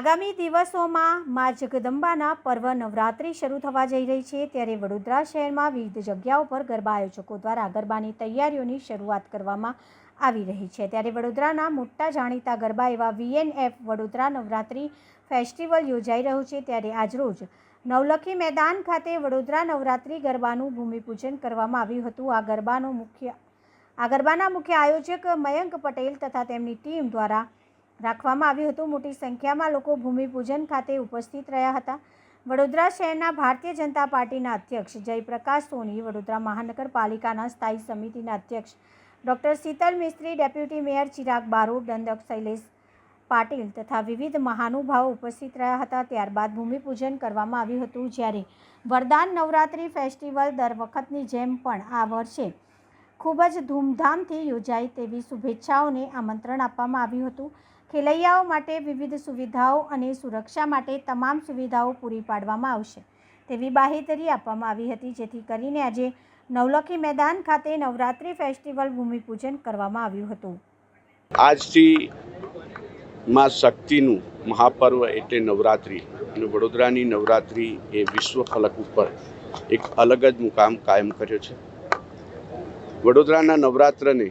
આગામી દિવસોમાં મા જગદંબાના પર્વ નવરાત્રિ શરૂ થવા જઈ રહી છે. ત્યારે વડોદરા શહેરમાં વિવિધ જગ્યાઓ પર ગરબા આયોજકો દ્વારા ગરબાની તૈયારીઓની શરૂઆત કરવામાં આવી રહી છે. ત્યારે વડોદરાના મોટા જાણીતા ગરબા એવા વીએનએફ વડોદરા નવરાત્રિ ફેસ્ટિવલ યોજાઈ રહ્યું છે. ત્યારે આજરોજ નવલખી મેદાન ખાતે વડોદરા નવરાત્રિ ગરબાનું ભૂમિપૂજન કરવામાં આવ્યું હતું. આ ગરબાનો મુખ્ય, આ ગરબાના મુખ્ય આયોજક મયંક પટેલ તથા તેમની ટીમ દ્વારા રાખવામાં આવ્યું હતું. મોટી સંખ્યામાં લોકો ભૂમિપૂજન ખાતે ઉપસ્થિત રહ્યા હતા. વડોદરા શહેરના ભારતીય જનતા પાર્ટીના અધ્યક્ષ જયપ્રકાશ સોની, વડોદરા મહાનગરપાલિકાના સ્થાયી સમિતિના અધ્યક્ષ doctor Shital Mistry, deputy mayor Chirag Barot, દંડક શૈલેષ પાટીલ તથા વિવિધ મહાનુભાવો ઉપસ્થિત રહ્યા હતા. ત્યારબાદ ભૂમિપૂજન કરવામાં આવ્યું હતું જ્યારે વરદાન નવરાત્રિ ફેસ્ટિવલ દર વખતની જેમ પણ આ વર્ષે ખૂબ જ ધૂમધામથી યોજાય તેવી શુભેચ્છાઓને આમંત્રણ આપવામાં આવ્યું હતું. ખેલૈયાઓ માટે વિવિધ સુવિધાઓ અને સુરક્ષા માટે તમામ સુવિધાઓ પૂરી પાડવામાં આવશે. તેવી બાહેતરી આપવામાં આવી હતી, જેથી કરીને આજે નવલખી મેદાન ખાતે નવરાત્રિ ફેસ્ટિવલ ભૂમિપૂજન કરવામાં આવ્યું હતું. આજથી માં શક્તિનું મહાપર્વ એટલે નવરાત્રિ અને વડોદરાની નવરાત્રિ એ વિશ્વ ફલક ઉપર એક અલગ જ મુકામ કાયમ કર્યો છે. વડોદરાના નવરાત્રને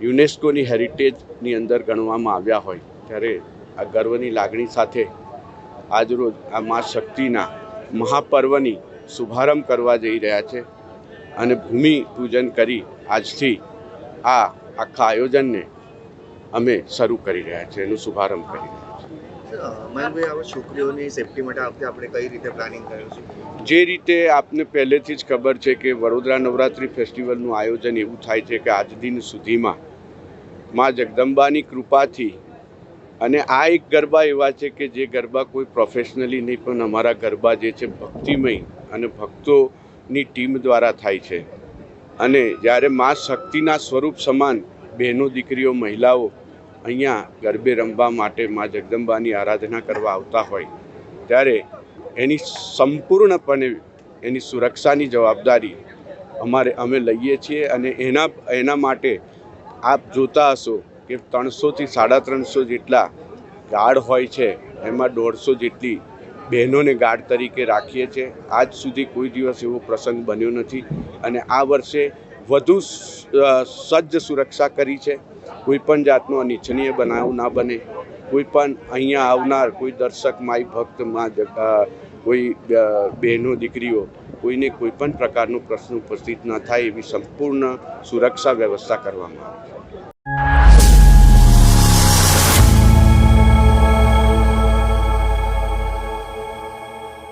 યુનેસ્કોની હેરિટેજની અંદર ગણવામાં આવ્યા હોય ત્યારે આ ગર્વની લાગણી સાથે આજરોજ આ મા શક્તિના મહાપર્વની શુભારંભ કરવા જઈ રહ્યા છે અને ભૂમિ પૂજન કરી આજથી આ આખા આયોજનને અમે શરૂ કરી રહ્યા છીએ એનો શુભારંભ કરી રહ્યા છીએ. છોકરીઓની સેફટી માટે આ આપણે કઈ રીતે પ્લાનિંગ કર્યું છે? જે રીતે આપને પહેલેથી જ ખબર છે કે વડોદરા નવરાત્રિ ફેસ્ટિવલનું આયોજન એવું થાય છે કે આજ દિન સુધીમાં માં જગદંબાની કૃપાથી. અને આ એક ગરબા એવા છે કે જે ગરબા કોઈ પ્રોફેશનલી નહીં, પણ અમારા ગરબા જે છે ભક્તિમય અને ભક્તોની ટીમ દ્વારા થાય છે. અને જ્યારે મા શક્તિના સ્વરૂપ સમાન બહેનો, દીકરીઓ, મહિલાઓ અહીંયા ગરબે રમવા માટે મા જગદંબાની આરાધના કરવા આવતા હોય, ત્યારે એની સંપૂર્ણપણે એની સુરક્ષાની જવાબદારી અમારે, અમે લઈએ છીએ અને એના એના માટે આપ જોતા હશો કે ત્રણસોથી સાડા ત્રણસો જેટલા ગાર્ડ હોય છે, એમાં દોઢસો જેટલી બહેનોને ગાર્ડ તરીકે રાખીએ છીએ આજ સુધી કોઈ દિવસ એવો પ્રસંગ બન્યો નથી અને આ વર્ષે વધુ સજ્જ સુરક્ષા કરી છે. કોઈ પણ જાતનો અનિચ્છનીય બનાવ ના બને. કોઈ પણ અહીંયા આવનાર કોઈ દર્શક માય ભક્ત, માં કોઈ બહેનો, દીકરીઓ કોઈને કોઈ પણ પ્રકારનો પ્રશ્ન ઉપસ્થિત ન થાય એવી સંપૂર્ણ સુરક્ષા વ્યવસ્થા કરવામાં આવી. છે